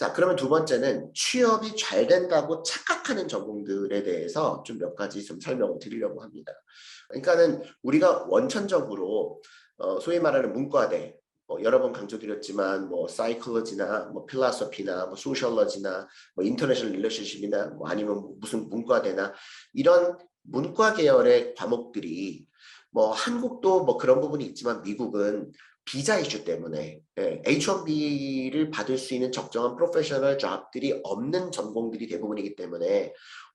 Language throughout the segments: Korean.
자, 그러면 두 번째는 취업이 잘 된다고 착각하는 전공들에 대해서 좀 몇 가지 좀 설명을 드리려고 합니다. 그러니까는 우리가 원천적으로 어, 소위 말하는 문과대 어, 여러 번 강조드렸지만 뭐 사이클러지나 뭐 필라소피나 뭐 소셜러지나 뭐 인터내셔널 릴레이션십이나 뭐 아니면 무슨 문과대나 이런 문과 계열의 과목들이 뭐 한국도 뭐 그런 부분이 있지만 미국은 비자 이슈 때문에 예, H1B를 받을 수 있는 적정한 프로페셔널 잡들이 없는 전공들이 대부분이기 때문에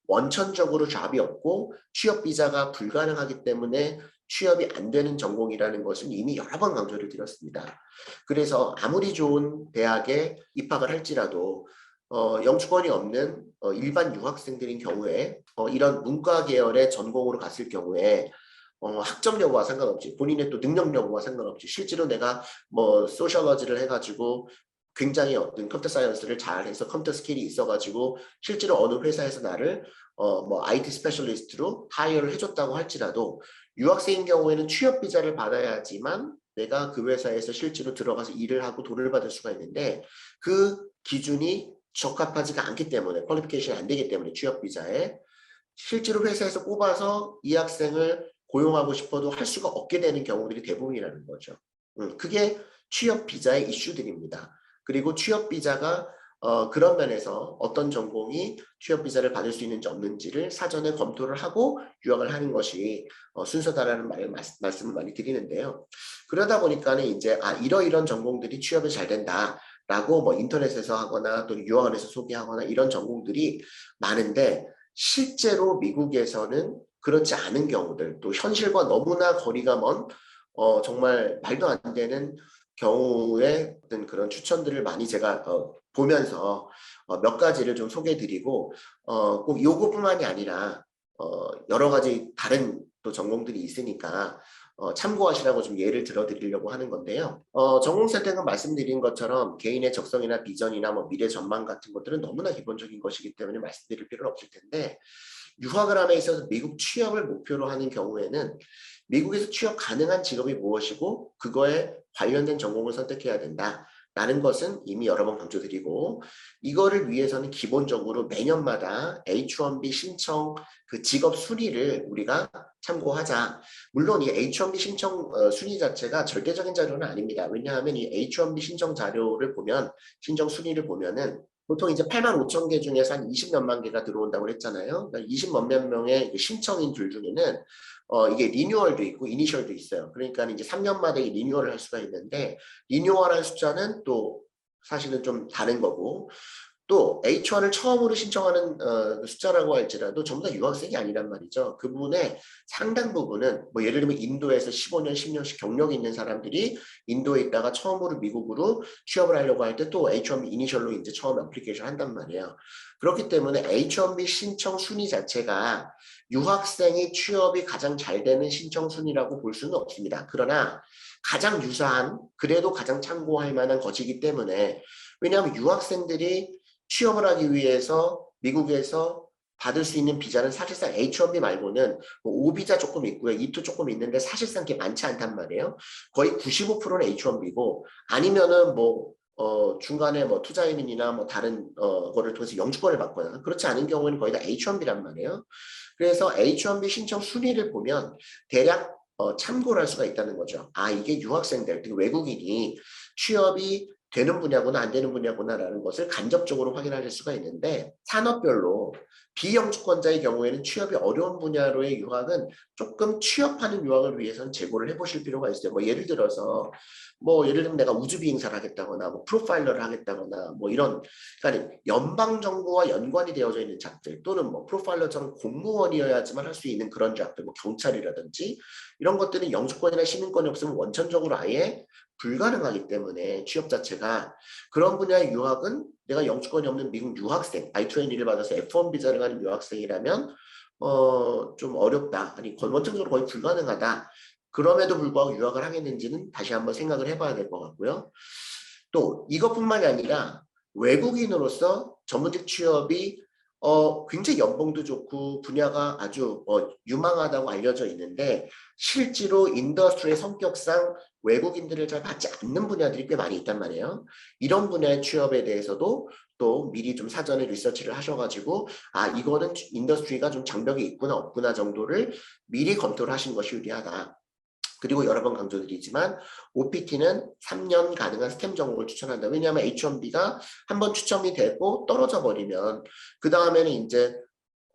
원천적으로 잡이 없고 취업 비자가 불가능하기 때문에 취업이 안 되는 전공이라는 것은 이미 여러 번 강조를 드렸습니다. 그래서 아무리 좋은 대학에 입학을 할지라도 어, 영주권이 없는 어, 일반 유학생들인 경우에 어, 이런 문과 계열의 전공으로 갔을 경우에 어, 학점 여부와 상관없이 본인의 또 능력 여부와 상관없이 실제로 내가 뭐 소셜러지를 해가지고 굉장히 어떤 컴퓨터 사이언스를 잘해서 컴퓨터 스킬이 있어가지고 실제로 어느 회사에서 나를 어, 뭐 IT 스페셜리스트로 하이어를 해줬다고 할지라도 유학생인 경우에는 취업 비자를 받아야지만 내가 그 회사에서 실제로 들어가서 일을 하고 돈을 받을 수가 있는데 그 기준이 적합하지가 않기 때문에 퀄리피케이션이 안 되기 때문에 취업 비자에 실제로 회사에서 뽑아서 이 학생을 고용하고 싶어도 할 수가 없게 되는 경우들이 대부분이라는 거죠. 음, 그게 취업 비자의 이슈들입니다. 그리고 취업 비자가 어, 그런 면에서 어떤 전공이 취업 비자를 받을 수 있는지 없는지를 사전에 검토를 하고 유학을 하는 것이 어, 순서다라는 말, 말씀을 많이 드리는데요. 그러다 보니까는 이제 아 이러이런 전공들이 취업이 잘 된다. 라고 뭐 인터넷에서 하거나 또 유학원에서 소개하거나 이런 전공들이 많은데 실제로 미국에서는 그렇지 않은 경우들 또 현실과 너무나 거리가 먼 어, 정말 말도 안 되는 경우에 어떤 그런 추천들을 많이 제가 어, 보면서 어, 몇 가지를 좀 소개해드리고 어, 꼭 요거뿐만이 아니라 어, 여러 가지 다른 또 전공들이 있으니까 어, 참고하시라고 좀 예를 들어드리려고 하는 건데요. 어, 전공 선택은 말씀드린 것처럼 개인의 적성이나 비전이나 뭐 미래 전망 같은 것들은 너무나 기본적인 것이기 때문에 말씀드릴 필요는 없을 텐데 유학을 함에 있어서 미국 취업을 목표로 하는 경우에는 미국에서 취업 가능한 직업이 무엇이고 그거에 관련된 전공을 선택해야 된다. 라는 것은 이미 여러 번 강조드리고 이거를 위해서는 기본적으로 매년마다 H1B 신청 그 직업 순위를 우리가 참고하자. 물론 이 H1B 신청 어, 순위 자체가 절대적인 자료는 아닙니다. 왜냐하면 이 H1B 신청 자료를 보면 신청 순위를 보면은 보통 이제 8만 5천 개 중에서 한 20몇만 개가 들어온다고 했잖아요. 그러니까 20몇몇 명의 신청인들 중에는 어, 이게 리뉴얼도 있고 이니셜도 있어요. 그러니까 이제 3년마다 이 리뉴얼을 할 수가 있는데 리뉴얼할 숫자는 또 사실은 좀 다른 거고 또 H1을 처음으로 신청하는 어, 숫자라고 할지라도 전부 다 유학생이 아니란 말이죠. 그 부분에 상당 부분은 뭐 예를 들면 인도에서 15년, 10년씩 경력이 있는 사람들이 인도에 있다가 처음으로 미국으로 취업을 하려고 할 때 또 H1B 이니셜로 이제 처음 애플리케이션 한단 말이에요. 그렇기 때문에 H1B 신청 순위 자체가 유학생이 취업이 가장 잘 되는 신청 순위라고 볼 수는 없습니다. 그러나 가장 유사한 그래도 가장 참고할 만한 것이기 때문에 왜냐하면 유학생들이 취업을 하기 위해서 미국에서 받을 수 있는 비자는 사실상 H1B 말고는 뭐 O비자 조금 있고요. E2 조금 있는데 사실상 그게 많지 않단 말이에요. 거의 95%는 H1B고 아니면은 뭐 어, 중간에 뭐 투자 이민이나 뭐 다른 어, 거를 통해서 영주권을 받거나 그렇지 않은 경우에는 거의 다 H1B란 말이에요. 그래서 H1B 신청 순위를 보면 대략 어, 참고를 할 수가 있다는 거죠. 아 이게 유학생들, 외국인이 취업이 되는 분야구나 안 되는 분야구나라는 것을 간접적으로 확인하실 수가 있는데 산업별로 비영주권자의 경우에는 취업이 어려운 분야로의 유학은 조금 취업하는 유학을 위해서는 재고를 해보실 필요가 있어요. 뭐 예를 들어서 뭐 예를 들면 내가 우주 비행사를 하겠다거나 뭐 프로파일러를 하겠다거나 뭐 이런 그러니까 연방 정부와 연관이 되어져 있는 잡들 또는 뭐 프로파일러처럼 공무원이어야지만 할 수 있는 그런 잡들 뭐 경찰이라든지 이런 것들은 영주권이나 시민권이 없으면 원천적으로 아예 불가능하기 때문에 취업 자체가 그런 분야의 유학은 내가 영주권이 없는 미국 유학생 I-2N을 받아서 F1 비자를 가는 유학생이라면 어, 좀 어렵다. 아니 원천적으로 거의 불가능하다. 그럼에도 불구하고 유학을 하겠는지는 다시 한번 생각을 해봐야 될 것 같고요. 또 이것뿐만이 아니라 외국인으로서 전문직 취업이 어, 굉장히 연봉도 좋고 분야가 아주 어, 유망하다고 알려져 있는데 실제로 인더스트리의 성격상 외국인들을 잘 받지 않는 분야들이 꽤 많이 있단 말이에요. 이런 분야의 취업에 대해서도 또 미리 좀 사전에 리서치를 하셔가지고 아 이거는 인더스트리가 좀 장벽이 있구나 없구나 정도를 미리 검토를 하시는 것이 유리하다. 그리고 여러 번 강조드리지만 OPT는 3년 가능한 스템 전공을 추천한다. 왜냐하면 H1B가 한 번 추첨이 되고 떨어져 버리면 그 다음에는 이제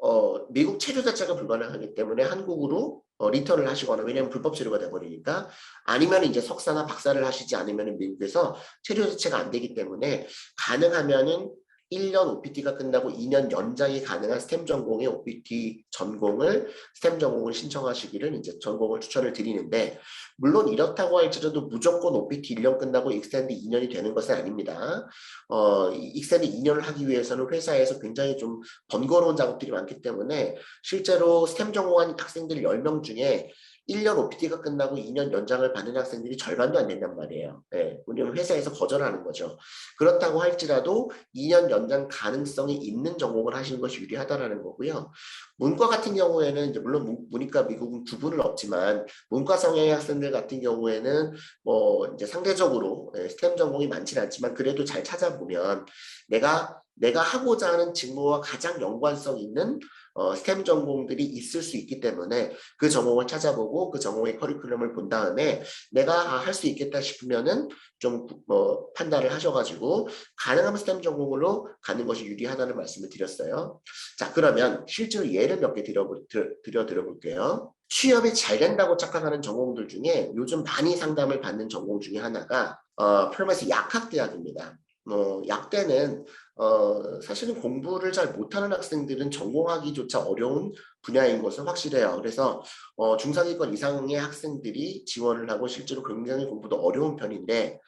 어, 미국 체류 자체가 불가능하기 때문에 한국으로 어, 리턴을 하시거나 왜냐하면 불법 체류가 돼버리니까 아니면 이제 석사나 박사를 하시지 않으면 미국에서 체류 자체가 안 되기 때문에 가능하면은 1년 OPT가 끝나고 2년 연장이 가능한 스템 전공의 OPT 전공을 스템 전공을 신청하시기를 이제 전공을 추천을 드리는데 물론 이렇다고 할지라도 무조건 OPT 1년 끝나고 익스텐드 2년이 되는 것은 아닙니다. 어, 익스텐드 2년을 하기 위해서는 회사에서 굉장히 좀 번거로운 작업들이 많기 때문에 실제로 스템 전공한 학생들 10명 중에 1년 OPT가 끝나고 2년 연장을 받는 학생들이 절반도 안 된단 말이에요. 예, 왜냐면 회사에서 거절하는 거죠. 그렇다고 할지라도 2년 연장 가능성이 있는 전공을 하시는 것이 유리하다라는 거고요. 문과 같은 경우에는 이제 물론 문- 문이과 미국은 구분은 없지만 문과 성향의 학생들 같은 경우에는 뭐 이제 상대적으로 예, 스템 전공이 많지는 않지만 그래도 잘 찾아보면 내가 내가 하고자 하는 직무와 가장 연관성 있는 어, 스템 전공들이 있을 수 있기 때문에 그 전공을 찾아보고 그 전공의 커리큘럼을 본 다음에 내가 아, 할수 있겠다 싶으면은 좀 어, 판단을 하셔가지고 가능하면 스템 전공으로 가는 것이 유리하다는 말씀을 드렸어요. 자 그러면 실제로 예를 몇 개 드려 드려 드려볼게요. 취업이 잘 된다고 착각하는 전공들 중에 요즘 많이 상담을 받는 전공 중에 하나가 어, 프로메스 약학대학입니다. 어, 약대는 어, 사실은 공부를 잘 못하는 학생들은 전공하기조차 어려운 분야인 것은 확실해요. 그래서 어, 중상위권 이상의 학생들이 지원을 하고 실제로 굉장히 공부도 어려운 편인데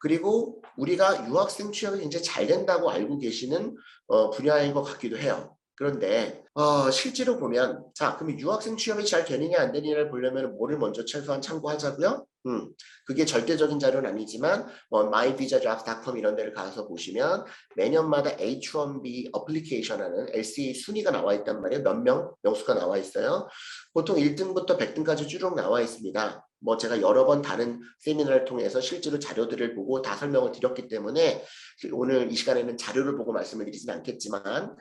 그리고 우리가 유학생 취업이 이제 잘 된다고 알고 계시는 어, 분야인 것 같기도 해요. 그런데 어, 실제로 보면 자 그럼 유학생 취업이 잘 되느냐 안 되느냐를 보려면 뭐를 먼저 최소한 참고하자고요? 음, 그게 절대적인 자료는 아니지만 뭐 myvisadraft.com 이런 데를 가서 보시면 매년마다 H1B 어플리케이션 하는 LCA 순위가 나와 있단 말이에요. 몇 명, 명수가 나와 있어요. 보통 1등부터 100등까지 쭉 나와 있습니다. 뭐 제가 여러 번 다른 세미나를 통해서 실제로 자료들을 보고 다 설명을 드렸기 때문에 오늘 이 시간에는 자료를 보고 말씀을 드리진 않겠지만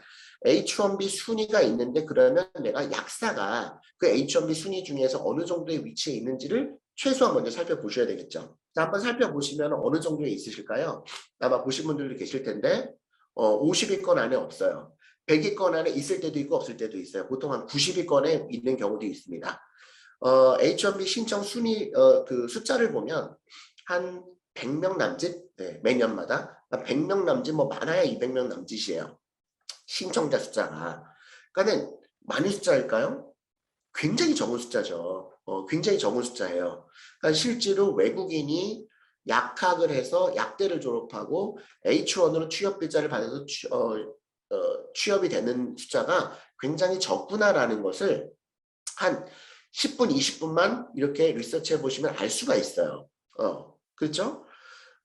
H1B 순위가 있는데 그러면 내가 약사가 그 H1B 순위 중에서 어느 정도의 위치에 있는지를 최소한 먼저 살펴보셔야 되겠죠. 자, 한번 살펴보시면 어느 정도에 있으실까요? 아마 보신 분들도 계실 텐데 어, 50위권 안에 없어요. 100위권 안에 있을 때도 있고 없을 때도 있어요. 보통 한 90위권에 있는 경우도 있습니다. 어, H1B 신청 순위 어, 그 숫자를 보면 한 100명 남짓 네, 매년마다 100명 남짓 뭐 많아야 200명 남짓이에요. 신청자 숫자가. 그러니까는 많은 숫자일까요? 굉장히 적은 숫자죠. 어, 굉장히 적은 숫자예요. 그러니까 실제로 외국인이 약학을 해서 약대를 졸업하고 H1으로 취업 비자를 받아서 취, 어, 어, 취업이 되는 숫자가 굉장히 적구나라는 것을 한 10분, 20분만 이렇게 리서치해 보시면 알 수가 있어요. 어, 그렇죠?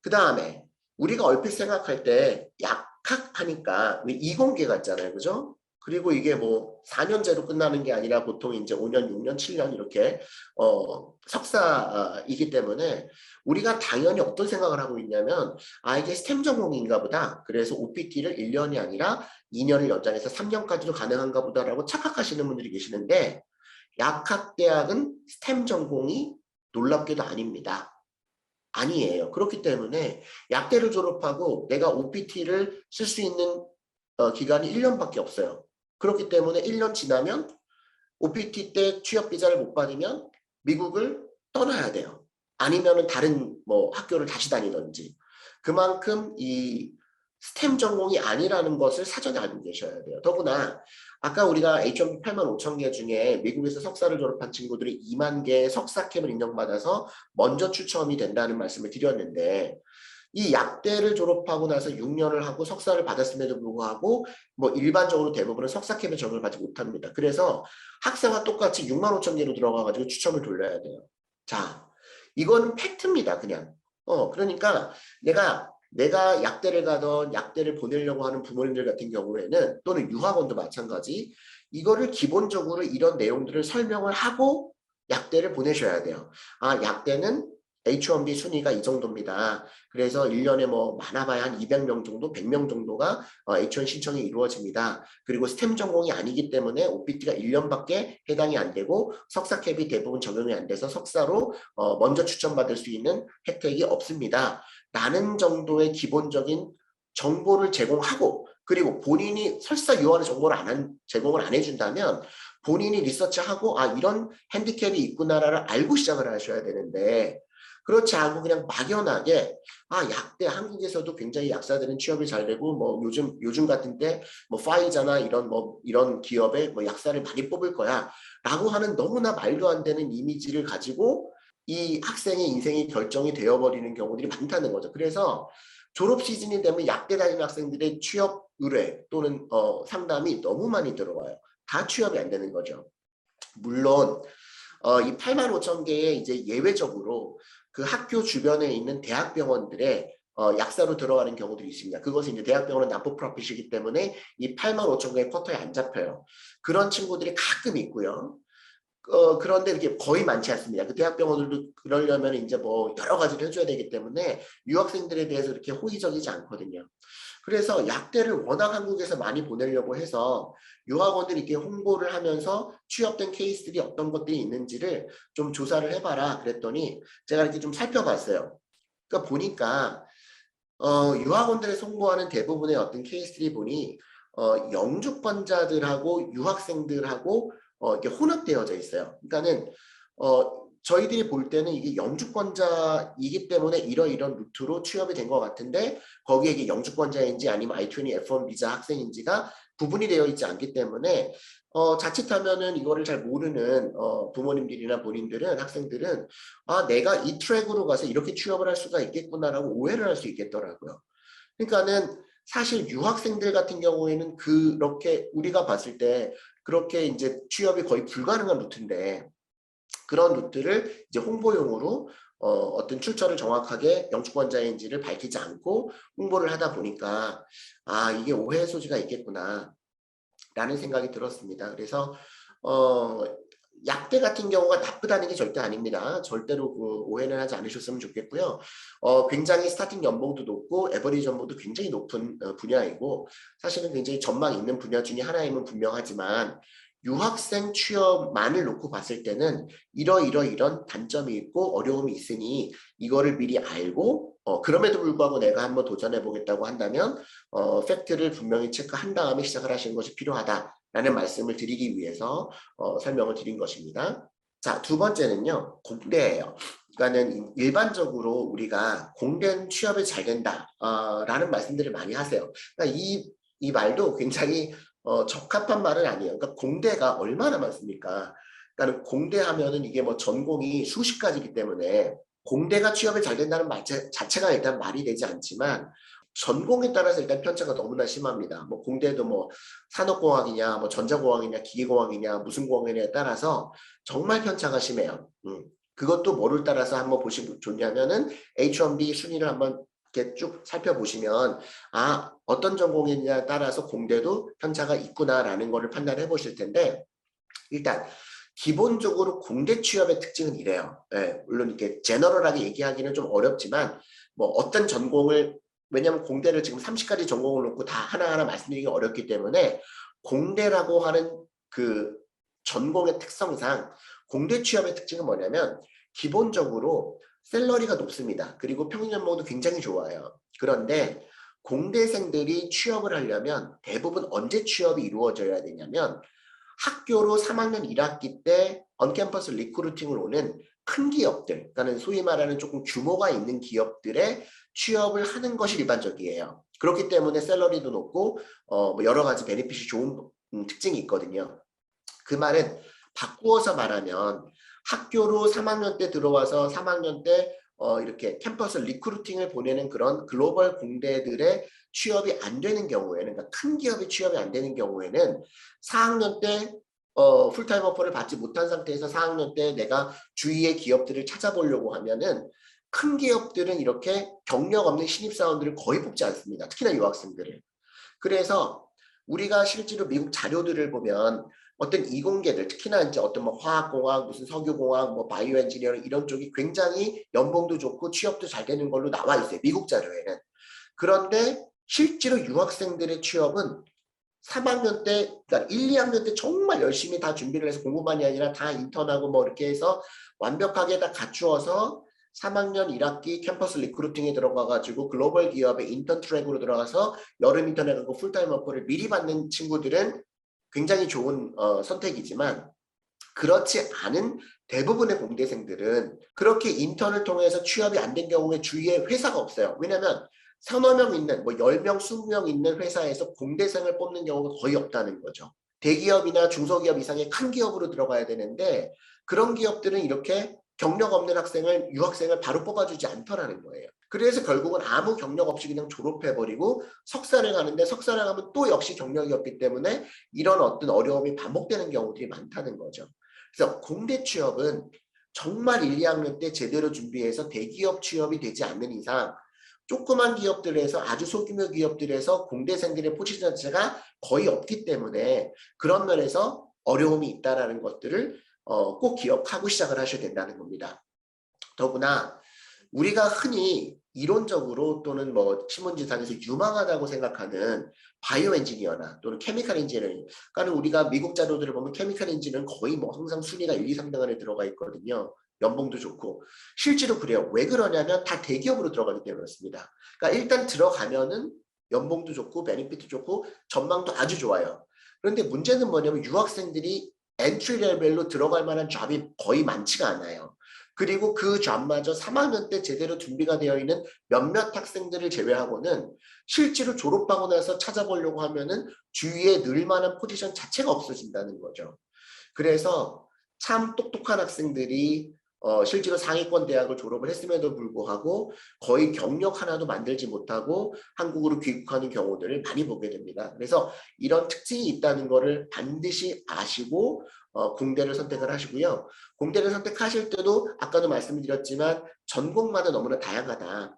그 다음에 우리가 얼핏 생각할 때 약학 하니까 이공계 같잖아요. 그죠? 그리고 이게 뭐 4년제로 끝나는 게 아니라 보통 이제 5년, 6년, 7년 이렇게 어, 석사이기 때문에 우리가 당연히 어떤 생각을 하고 있냐면 아 이게 스템 전공인가 보다. 그래서 OPT를 1년이 아니라 2년을 연장해서 3년까지도 가능한가 보다라고 착각하시는 분들이 계시는데 약학대학은 스템 전공이 놀랍게도 아닙니다. 아니에요. 그렇기 때문에 약대를 졸업하고 내가 OPT를 쓸 수 있는 어, 기간이 1년밖에 없어요. 그렇기 때문에 1년 지나면 OPT 때 취업 비자를 못 받으면 미국을 떠나야 돼요. 아니면은 다른 뭐 학교를 다시 다니든지. 그만큼 이 스템 전공이 아니라는 것을 사전에 알고 계셔야 돼요. 더구나 아까 우리가 H1B 8만 5천 개 중에 미국에서 석사를 졸업한 친구들이 2만 개의 석사 캠을 인정받아서 먼저 추첨이 된다는 말씀을 드렸는데 이 약대를 졸업하고 나서 6년을 하고 석사를 받았음에도 불구하고 뭐 일반적으로 대부분은 석사 캠에 적용을 받지 못합니다. 그래서 학생과 똑같이 6만 5천 개로 들어가가지고 추첨을 돌려야 돼요. 자, 이거는 팩트입니다. 그냥. 어, 그러니까 내가 내가 약대를 가던 약대를 보내려고 하는 부모님들 같은 경우에는 또는 유학원도 마찬가지 이거를 기본적으로 이런 내용들을 설명을 하고 약대를 보내셔야 돼요. 아, 약대는 H1B 순위가 이 정도입니다. 그래서 1년에 뭐 많아봐야 한 200명 정도, 100명 정도가 어, H1 신청이 이루어집니다. 그리고 스템 전공이 아니기 때문에 OPT가 1년밖에 해당이 안 되고 석사 캡이 대부분 적용이 안 돼서 석사로 어, 먼저 추천받을 수 있는 혜택이 없습니다. 라는 정도의 기본적인 정보를 제공하고 그리고 본인이 설사 요한의 정보를 안 한, 제공을 안 해준다면 본인이 리서치하고 아 이런 핸디캡이 있구나를 알고 시작을 하셔야 되는데 그렇지 않고 그냥 막연하게 아 약대 한국에서도 굉장히 약사들은 취업이 잘 되고 뭐 요즘 요즘 같은 때 뭐 파이자나 이런 뭐 이런 기업에 뭐 약사를 많이 뽑을 거야라고 하는 너무나 말도 안 되는 이미지를 가지고 이 학생의 인생이 결정이 되어버리는 경우들이 많다는 거죠. 그래서 졸업 시즌이 되면 약대 다니는 학생들의 취업 의뢰 또는 어, 상담이 너무 많이 들어와요. 다 취업이 안 되는 거죠. 물론 어, 이 8만 5천 개의 이제 예외적으로 그 학교 주변에 있는 대학병원들의 어, 약사로 들어가는 경우들이 있습니다. 그것은 이제 대학병원은 난포 프로핏이기 때문에 이 8만 5천 개의 쿼터에 안 잡혀요. 그런 친구들이 가끔 있고요. 어, 그런데 이렇게 거의 많지 않습니다. 그 대학병원들도 그러려면 이제 뭐 여러 가지를 해줘야 되기 때문에 유학생들에 대해서 이렇게 호의적이지 않거든요. 그래서 약대를 워낙 한국에서 많이 보내려고 해서 유학원들이 이렇게 홍보를 하면서 취업된 케이스들이 어떤 것들이 있는지를 좀 조사를 해봐라 그랬더니 제가 이렇게 좀 살펴봤어요. 그러니까 보니까 어, 유학원들에 송보하는 대부분의 어떤 케이스들이 보니 어, 영주권자들하고 유학생들하고 어, 이게 혼합되어져 있어요. 그러니까는 어, 저희들이 볼 때는 이게 영주권자이기 때문에 이러이런 루트로 취업이 된 것 같은데 거기에 이게 영주권자인지 아니면 I-20 F1 비자 학생인지가 구분이 되어 있지 않기 때문에 어, 자칫하면은 이거를 잘 모르는 어, 부모님들이나 본인들은 학생들은 아 내가 이 트랙으로 가서 이렇게 취업을 할 수가 있겠구나라고 오해를 할 수 있겠더라고요. 그러니까는 사실 유학생들 같은 경우에는 그렇게 우리가 봤을 때 그렇게 이제 취업이 거의 불가능한 루트인데 그런 루트를 이제 홍보용으로 어, 어떤 출처를 정확하게 영주권자인지를 밝히지 않고 홍보를 하다 보니까 아 이게 오해의 소지가 있겠구나 라는 생각이 들었습니다. 그래서 어, 약대 같은 경우가 나쁘다는 게 절대 아닙니다. 절대로 그 오해는 하지 않으셨으면 좋겠고요. 어, 굉장히 스타팅 연봉도 높고 에버리지 연봉도 굉장히 높은 어, 분야이고 사실은 굉장히 전망 있는 분야 중에 하나임은 분명하지만 유학생 취업만을 놓고 봤을 때는 이러이러 이런 단점이 있고 어려움이 있으니 이거를 미리 알고 어, 그럼에도 불구하고 내가 한번 도전해 보겠다고 한다면 어, 팩트를 분명히 체크한 다음에 시작을 하시는 것이 필요하다라는 말씀을 드리기 위해서 어, 설명을 드린 것입니다. 자, 두 번째는요. 공대예요. 그러니까는 일반적으로 우리가 공대는 취업이 잘 된다라는 말씀들을 많이 하세요. 그러니까 이, 이 말도 굉장히 어, 적합한 말은 아니에요. 그러니까 공대가 얼마나 많습니까? 그러니까 공대 하면은 이게 뭐 전공이 수십 가지이기 때문에 공대가 취업이 잘 된다는 말 자체가 일단 말이 되지 않지만 전공에 따라서 일단 편차가 너무나 심합니다. 뭐 공대도 뭐 산업공학이냐, 뭐 전자공학이냐, 기계공학이냐, 무슨 공학이냐에 따라서 정말 편차가 심해요. 음. 그것도 뭐를 따라서 한번 보시면 좋냐면은 H1B 순위를 한번 이렇게 쭉 살펴보시면 아 어떤 전공이냐에 따라서 공대도 편차가 있구나라는 것을 판단해 보실 텐데 일단 기본적으로 공대 취업의 특징은 이래요. 예, 물론 이렇게 제너럴하게 얘기하기는 좀 어렵지만 뭐 어떤 전공을 왜냐하면 공대를 지금 30가지 전공을 놓고 다 하나하나 말씀드리기 어렵기 때문에 공대라고 하는 그 전공의 특성상 공대 취업의 특징은 뭐냐면 기본적으로 셀러리가 높습니다. 그리고 평균 연봉도 굉장히 좋아요. 그런데 공대생들이 취업을 하려면 대부분 언제 취업이 이루어져야 되냐면 학교로 3학년 1학기 때 언캠퍼스 리크루팅을 오는 큰 기업들, 그러니까 소위 말하는 조금 규모가 있는 기업들의 취업을 하는 것이 일반적이에요. 그렇기 때문에 셀러리도 높고 어, 뭐 여러 가지 베네핏이 좋은 음, 특징이 있거든요. 그 말은 바꾸어서 말하면 학교로 3학년 때 들어와서 3학년 때 어, 이렇게 캠퍼스 리크루팅을 보내는 그런 글로벌 공대들의 취업이 안 되는 경우에는 그러니까 큰 기업이 취업이 안 되는 경우에는 4학년 때 어, 풀타임 오퍼를 받지 못한 상태에서 4학년 때 내가 주위의 기업들을 찾아보려고 하면은 큰 기업들은 이렇게 경력 없는 신입사원들을 거의 뽑지 않습니다. 특히나 유학생들을. 그래서 우리가 실제로 미국 자료들을 보면 어떤 이공계들 특히나 이제 어떤 뭐 화학공학 무슨 석유공학 뭐 바이오 엔지니어링 이런 쪽이 굉장히 연봉도 좋고 취업도 잘 되는 걸로 나와 있어요 미국 자료에는. 그런데 실제로 유학생들의 취업은 3학년 때 그러니까 1, 2학년 때 정말 열심히 다 준비를 해서 공부만이 아니라 다 인턴하고 뭐 이렇게 해서 완벽하게 다 갖추어서 3학년 1학기 캠퍼스 리크루팅에 들어가 가지고 글로벌 기업의 인턴 트랙으로 들어가서 여름 인턴에 가고 풀타임 어퍼를 미리 받는 친구들은 굉장히 좋은 어, 선택이지만 그렇지 않은 대부분의 공대생들은 그렇게 인턴을 통해서 취업이 안 된 경우에 주위에 회사가 없어요. 왜냐하면 서너 명 있는 뭐 10명, 20명 있는 회사에서 공대생을 뽑는 경우가 거의 없다는 거죠. 대기업이나 중소기업 이상의 큰 기업으로 들어가야 되는데 그런 기업들은 이렇게 경력 없는 학생을 유학생을 바로 뽑아주지 않더라는 거예요. 그래서 결국은 아무 경력 없이 그냥 졸업해버리고 석사를 가는데 석사를 가면 또 역시 경력이 없기 때문에 이런 어떤 어려움이 반복되는 경우들이 많다는 거죠. 그래서 공대 취업은 정말 1, 2학년 때 제대로 준비해서 대기업 취업이 되지 않는 이상 조그만 기업들에서 아주 소규모 기업들에서 공대생들의 포지션 자체가 거의 없기 때문에 그런 면에서 어려움이 있다라는 것들을 어, 꼭 기억하고 시작을 하셔야 된다는 겁니다. 더구나 우리가 흔히 이론적으로 또는 뭐 신문지상에서 유망하다고 생각하는 바이오 엔지니어나 또는 케미칼 엔지니어링 그러니까 우리가 미국 자료들을 보면 케미칼 엔지니어는 거의 뭐 항상 순위가 1, 2, 3등 안에 들어가 있거든요. 연봉도 좋고 실제로 그래요. 왜 그러냐면 다 대기업으로 들어가기 때문에 그렇습니다. 그러니까 일단 들어가면은 연봉도 좋고 베니핏도 좋고 전망도 아주 좋아요. 그런데 문제는 뭐냐면 유학생들이 엔트리 레벨로 들어갈 만한 잡이 거의 많지가 않아요. 그리고 그 잡마저 3학년 때 제대로 준비가 되어 있는 몇몇 학생들을 제외하고는 실제로 졸업하고 나서 찾아보려고 하면은 주위에 늘 만한 포지션 자체가 없어진다는 거죠. 그래서 참 똑똑한 학생들이 어, 실제로 상위권 대학을 졸업을 했음에도 불구하고 거의 경력 하나도 만들지 못하고 한국으로 귀국하는 경우들을 많이 보게 됩니다. 그래서 이런 특징이 있다는 것을 반드시 아시고 어, 공대를 선택을 하시고요. 공대를 선택하실 때도 아까도 말씀드렸지만 전공마다 너무나 다양하다.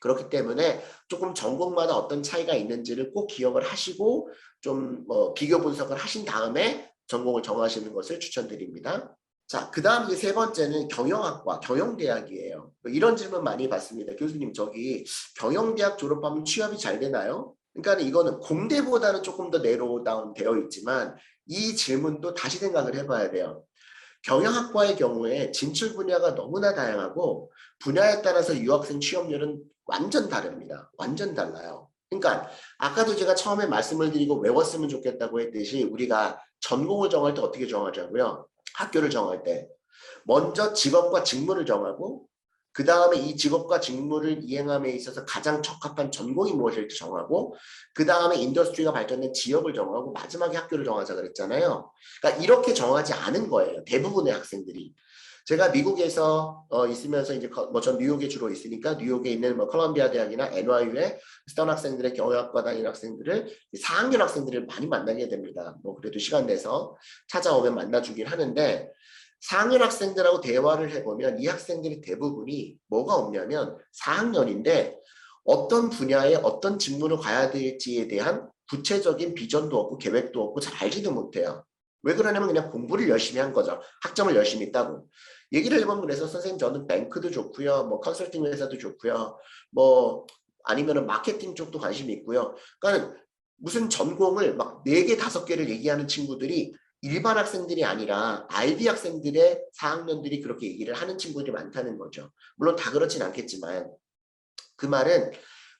그렇기 때문에 조금 전공마다 어떤 차이가 있는지를 꼭 기억을 하시고 좀뭐 비교 분석을 하신 다음에 전공을 정하시는 것을 추천드립니다. 자, 그 다음 이제 세 번째는 경영학과, 경영대학이에요. 뭐 이런 질문 많이 받습니다. 교수님, 저기 경영대학 졸업하면 취업이 잘 되나요? 그러니까 이거는 공대보다는 조금 더 내로 다운 되어 있지만 이 질문도 다시 생각을 해봐야 돼요. 경영학과의 경우에 진출 분야가 너무나 다양하고 분야에 따라서 유학생 취업률은 완전 다릅니다. 완전 달라요. 그러니까 아까도 제가 처음에 말씀을 드리고 외웠으면 좋겠다고 했듯이 우리가 전공을 정할 때 어떻게 정하자고요. 학교를 정할 때 먼저 직업과 직무를 정하고 그 다음에 이 직업과 직무를 이행함에 있어서 가장 적합한 전공이 무엇일지 정하고 그 다음에 인더스트리가 발전된 지역을 정하고 마지막에 학교를 정하자 그랬잖아요. 그러니까 이렇게 정하지 않은 거예요. 대부분의 학생들이. 제가 미국에서 어, 있으면서 이제 뭐 전 뉴욕에 주로 있으니까 뉴욕에 있는 뭐 컬럼비아 대학이나 NYU의 스턴 학생들의 경영학과 다니는 학생들을 4학년 학생들을 많이 만나게 됩니다. 뭐 그래도 시간 내서 찾아오면 만나주긴 하는데 4학년 학생들하고 대화를 해보면 이 학생들이 대부분이 뭐가 없냐면 4학년인데 어떤 분야에 어떤 직무를 가야 될지에 대한 구체적인 비전도 없고 계획도 없고 잘 알지도 못해요. 왜 그러냐면 그냥 공부를 열심히 한 거죠. 학점을 열심히 있다고. 얘기를 해보면 그래서 선생님 저는 뱅크도 좋고요. 뭐 컨설팅 회사도 좋고요. 뭐 아니면은 마케팅 쪽도 관심이 있고요. 그러니까 무슨 전공을 막 네 개 다섯 개를 얘기하는 친구들이 일반 학생들이 아니라 IB 학생들의 4학년들이 그렇게 얘기를 하는 친구들이 많다는 거죠. 물론 다 그렇진 않겠지만 그 말은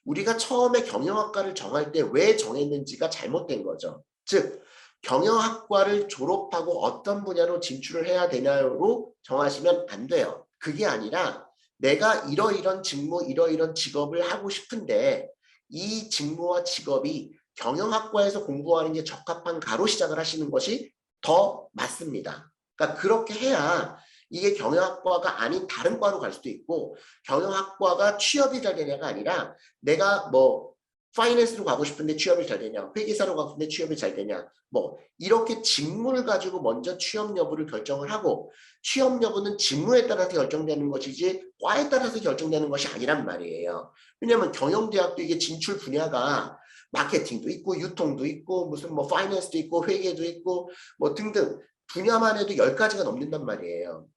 우리가 처음에 경영학과를 정할 때 왜 정했는지가 잘못된 거죠. 즉 경영학과를 졸업하고 어떤 분야로 진출을 해야 되냐로 정하시면 안 돼요. 그게 아니라 내가 이러이런 직무, 이러이런 직업을 하고 싶은데 이 직무와 직업이 경영학과에서 공부하는 게 적합한가로 시작을 하시는 것이 더 맞습니다. 그러니까 그렇게 해야 이게 경영학과가 아닌 다른 과로 갈 수도 있고 경영학과가 취업이 잘 되냐가 아니라 내가 뭐 파이낸스로 가고 싶은데 취업이 잘 되냐, 회계사로 가고 싶은데 취업이 잘 되냐, 뭐 이렇게 직무를 가지고 먼저 취업 여부를 결정을 하고 취업 여부는 직무에 따라서 결정되는 것이지 과에 따라서 결정되는 것이 아니란 말이에요. 왜냐하면 경영대학도 이게 진출 분야가 마케팅도 있고 유통도 있고 무슨 뭐 파이낸스도 있고 회계도 있고 뭐 등등 분야만 해도 열 가지가 넘는단 말이에요.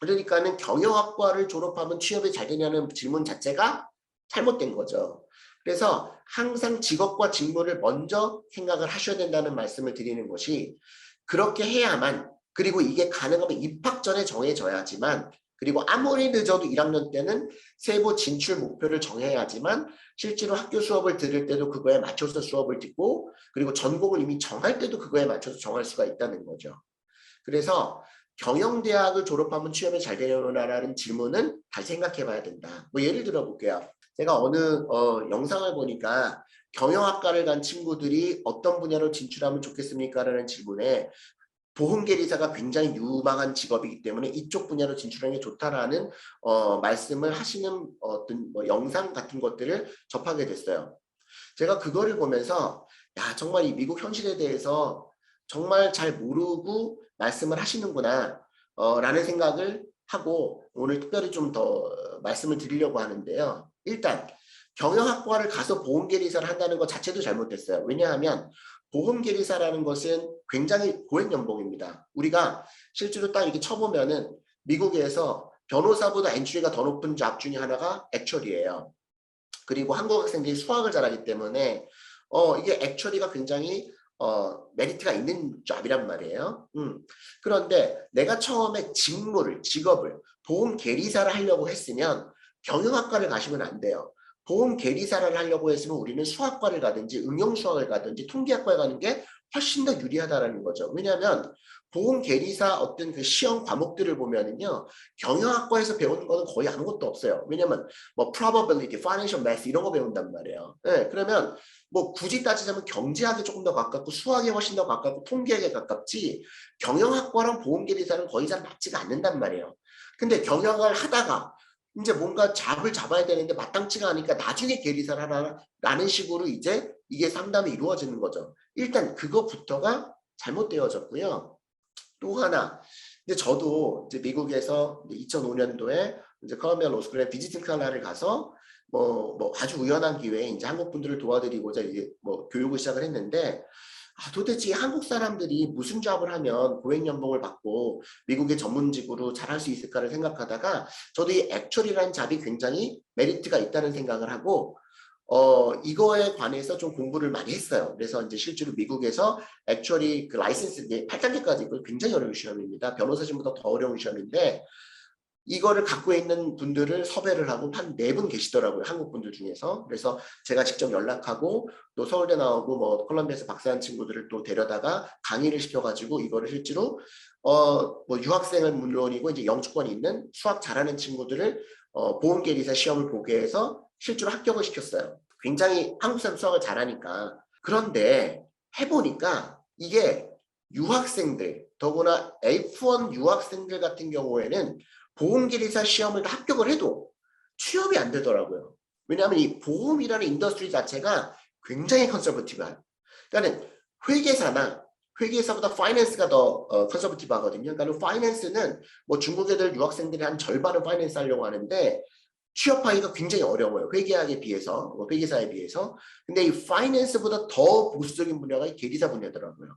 그러니까는 경영학과를 졸업하면 취업이 잘 되냐는 질문 자체가 잘못된 거죠. 그래서 항상 직업과 직무를 먼저 생각을 하셔야 된다는 말씀을 드리는 것이 그렇게 해야만 그리고 이게 가능하면 입학 전에 정해져야지만 그리고 아무리 늦어도 1학년 때는 세부 진출 목표를 정해야지만 실제로 학교 수업을 들을 때도 그거에 맞춰서 수업을 듣고 그리고 전공을 이미 정할 때도 그거에 맞춰서 정할 수가 있다는 거죠. 그래서 경영대학을 졸업하면 취업이 잘 되려나라는 질문은 잘 생각해 봐야 된다. 뭐 예를 들어 볼게요. 제가 어느 어, 영상을 보니까 경영학과를 간 친구들이 어떤 분야로 진출하면 좋겠습니까? 라는 질문에 보험계리사가 굉장히 유망한 직업이기 때문에 이쪽 분야로 진출하는 게 좋다라는 어, 말씀을 하시는 어떤 뭐 영상 같은 것들을 접하게 됐어요. 제가 그거를 보면서 야 정말 이 미국 현실에 대해서 정말 잘 모르고 말씀을 하시는구나 어, 라는 생각을 하고 오늘 특별히 좀 더 말씀을 드리려고 하는데요. 일단 경영학과를 가서 보험계리사를 한다는 것 자체도 잘못됐어요. 왜냐하면 보험계리사라는 것은 굉장히 고액 연봉입니다. 우리가 실제로 딱 이렇게 쳐보면은 미국에서 변호사보다 엔트리가 더 높은 잡 중에 하나가 액처리예요. 그리고 한국 학생들이 수학을 잘하기 때문에 어 이게 액처리가 굉장히 어 메리트가 있는 잡이란 말이에요. 음. 그런데 내가 처음에 직무를 직업을 보험 계리사를 하려고 했으면 경영학과를 가시면 안 돼요. 보험 계리사를 하려고 했으면 우리는 수학과를 가든지 응용수학을 가든지 통계학과에 가는 게 훨씬 더 유리하다라는 거죠. 왜냐하면 보험 계리사 어떤 그 시험 과목들을 보면은요 경영학과에서 배우는 거는 거의 아무것도 없어요. 왜냐하면 뭐 probability, financial math 이런 거 배운단 말이에요. 네, 그러면 뭐 굳이 따지자면 경제학에 조금 더 가깝고 수학에 훨씬 더 가깝고 통계학에 가깝지 경영학과랑 보험 계리사는 거의 잘 맞지가 않는단 말이에요. 근데 경영을 하다가 이제 뭔가 잡을 잡아야 되는데 마땅치가 않으니까 나중에 계리사를 하라라는 식으로 이제 이게 상담이 이루어지는 거죠. 일단 그거부터가 잘못되어졌고요. 또 하나, 이제 저도 이제 미국에서 2005년도에 이제 컬럼비아 로스쿨에 비지팅 칼라를 가서 뭐, 뭐 아주 우연한 기회에 이제 한국 분들을 도와드리고자 이제 뭐 교육을 시작을 했는데 아, 도대체 한국 사람들이 무슨 잡을 하면 고액 연봉을 받고 미국의 전문직으로 잘할 수 있을까를 생각하다가 저도 이 액츄얼이라는 잡이 굉장히 메리트가 있다는 생각을 하고 어 이거에 관해서 좀 공부를 많이 했어요. 그래서 이제 실제로 미국에서 액츄얼이 그 라이센스 8단계까지 있고 굉장히 어려운 시험입니다. 변호사 시험보다 더 어려운 시험인데 이거를 갖고 있는 분들을 섭외를 하고 한 네 분 계시더라고요. 한국 분들 중에서. 그래서 제가 직접 연락하고 또 서울대 나오고 뭐 콜롬비아에서 박사한 친구들을 또 데려다가 강의를 시켜가지고 이거를 실제로 어 뭐 유학생은 물론이고 이제 영주권이 있는 수학 잘하는 친구들을 어 보험계리사 시험을 보게 해서 실제로 합격을 시켰어요. 굉장히 한국 사람 수학을 잘하니까. 그런데 해보니까 이게 유학생들 더구나 F1 유학생들 같은 경우에는 보험계리사 시험을 다 합격을 해도 취업이 안 되더라고요. 왜냐하면 이 보험이라는 인더스트리 자체가 굉장히 컨서버티브한. 그러니까 회계사나 회계사보다 파이낸스가 더 어, 컨서버티브 하거든요. 그러니까 파이낸스는 뭐 중국 애들 유학생들이 한 절반은 파이낸스 하려고 하는데 취업하기가 굉장히 어려워요. 회계학에 비해서, 뭐 회계사에 비해서. 근데 이 파이낸스보다 더 보수적인 분야가 이 계리사 분야더라고요.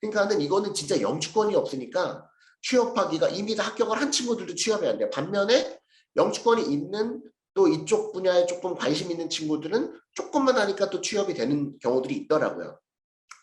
그러니까 는 이거는 진짜 영주권이 없으니까 취업하기가 이미 다 합격을 한 친구들도 취업이 안 돼요. 반면에 영주권이 있는 또 이쪽 분야에 조금 관심 있는 친구들은 조금만 하니까 또 취업이 되는 경우들이 있더라고요.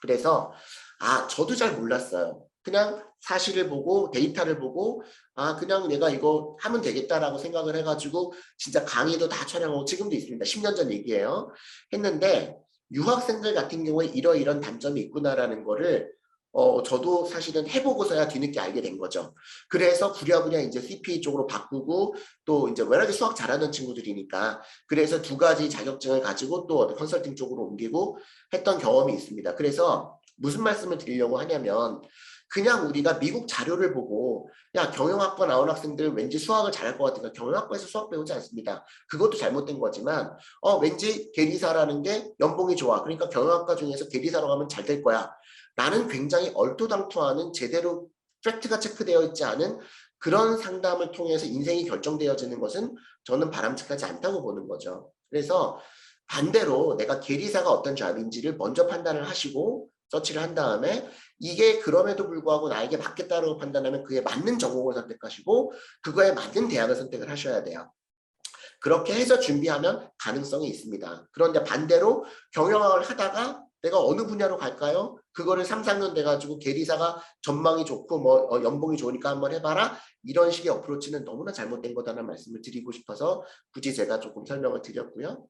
그래서 아 저도 잘 몰랐어요. 그냥 사실을 보고 데이터를 보고 아 그냥 내가 이거 하면 되겠다라고 생각을 해가지고 진짜 강의도 다 촬영하고 지금도 있습니다. 10년 전 얘기예요. 했는데 유학생들 같은 경우에 이러이런 단점이 있구나라는 거를 어, 저도 사실은 해보고서야 뒤늦게 알게 된 거죠. 그래서 부랴부랴 이제 CPA 쪽으로 바꾸고 또 이제 워낙에 수학 잘하는 친구들이니까 그래서 두 가지 자격증을 가지고 또 컨설팅 쪽으로 옮기고 했던 경험이 있습니다. 그래서 무슨 말씀을 드리려고 하냐면 그냥 우리가 미국 자료를 보고 야 경영학과 나온 학생들 왠지 수학을 잘할 것 같으니까 경영학과에서 수학 배우지 않습니다. 그것도 잘못된 거지만 어 왠지 계리사라는 게 연봉이 좋아. 그러니까 경영학과 중에서 계리사로 가면 잘 될 거야. 라는 굉장히 얼토당토하는 제대로 팩트가 체크되어 있지 않은 그런 상담을 통해서 인생이 결정되어지는 것은 저는 바람직하지 않다고 보는 거죠. 그래서 반대로 내가 계리사가 어떤 잡인지를 먼저 판단을 하시고 서치를 한 다음에 이게 그럼에도 불구하고 나에게 맞겠다고 판단하면 그에 맞는 전공을 선택하시고 그거에 맞는 대학을 선택을 하셔야 돼요. 그렇게 해서 준비하면 가능성이 있습니다. 그런데 반대로 경영학을 하다가 내가 어느 분야로 갈까요? 그거를 3, 4년 돼가지고 계리사가 전망이 좋고 뭐 어, 연봉이 좋으니까 한번 해봐라 이런 식의 어프로치는 너무나 잘못된 거다라는 말씀을 드리고 싶어서 굳이 제가 조금 설명을 드렸고요.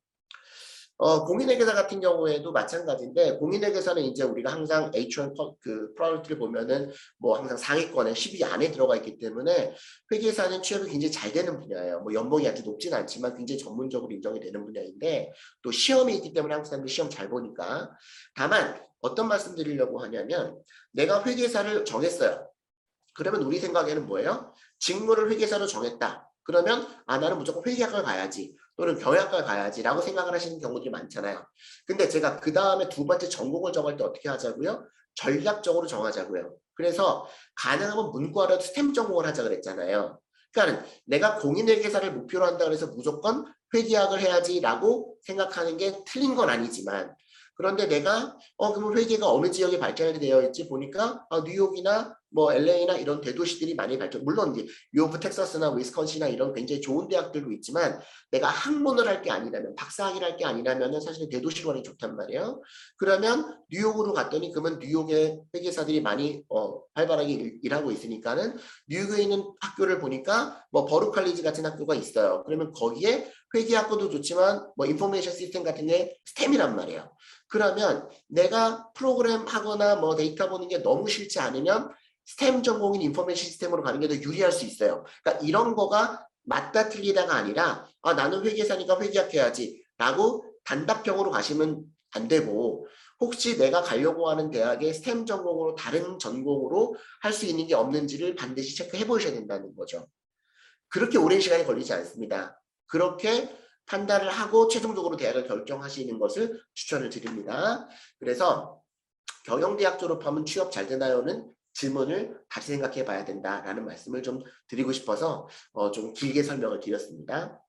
어, 공인회계사 같은 경우에도 마찬가지인데 공인회계사는 이제 우리가 항상 H1 퍼- 그 프로젝트를 보면은 뭐 항상 상위권에 10위 안에 들어가 있기 때문에 회계사는 취업이 굉장히 잘 되는 분야예요. 뭐 연봉이 아주 높진 않지만 굉장히 전문적으로 인정이 되는 분야인데 또 시험이 있기 때문에 한국 사람들이 시험 잘 보니까 다만 어떤 말씀 드리려고 하냐면 내가 회계사를 정했어요. 그러면 우리 생각에는 뭐예요? 직무를 회계사로 정했다. 그러면 아 나는 무조건 회계학을 가야지 또는 경영학과를 가야지 라고 생각을 하시는 경우들이 많잖아요. 근데 제가 그 다음에 두 번째 전공을 정할 때 어떻게 하자고요? 전략적으로 정하자고요. 그래서 가능하면 문과라도 스템 전공을 하자 그랬잖아요. 그러니까 내가 공인회계사를 목표로 한다 그래서 무조건 회계학을 해야지라고 생각하는 게 틀린 건 아니지만 그런데 내가 어 그러면 회계가 어느 지역에 발전이 되어 있지 보니까 아, 뉴욕이나 뭐 LA나 이런 대도시들이 많이 발전 물론 이제 유오브 텍사스나 위스콘신이나 이런 굉장히 좋은 대학들도 있지만 내가 학문을 할 게 아니라면 박사학위를 할 게 아니라면은 사실 대도시로 가는 게 좋단 말이에요. 그러면 뉴욕으로 갔더니 그러면 뉴욕의 회계사들이 많이 어, 활발하게 일, 일하고 있으니까는 뉴욕에 있는 학교를 보니까 뭐 버루 칼리지 같은 학교가 있어요. 그러면 거기에 회계학과도 좋지만 뭐 인포메이션 시스템 같은 게 스템이란 말이에요. 그러면 내가 프로그램 하거나 뭐 데이터 보는 게 너무 싫지 않으면 스템 전공인 인포메이션 시스템으로 가는 게 더 유리할 수 있어요. 그러니까 이런 거가 맞다 틀리다가 아니라 아 나는 회계사니까 회계학 해야지 라고 단답형으로 가시면 안 되고 혹시 내가 가려고 하는 대학에 스템 전공으로 다른 전공으로 할 수 있는 게 없는지를 반드시 체크해 보셔야 된다는 거죠. 그렇게 오랜 시간이 걸리지 않습니다. 그렇게 판단을 하고 최종적으로 대학을 결정하시는 것을 추천을 드립니다. 그래서 경영대학 졸업하면 취업 잘 되나요는 질문을 다시 생각해 봐야 된다라는 말씀을 좀 드리고 싶어서 어, 좀 길게 설명을 드렸습니다.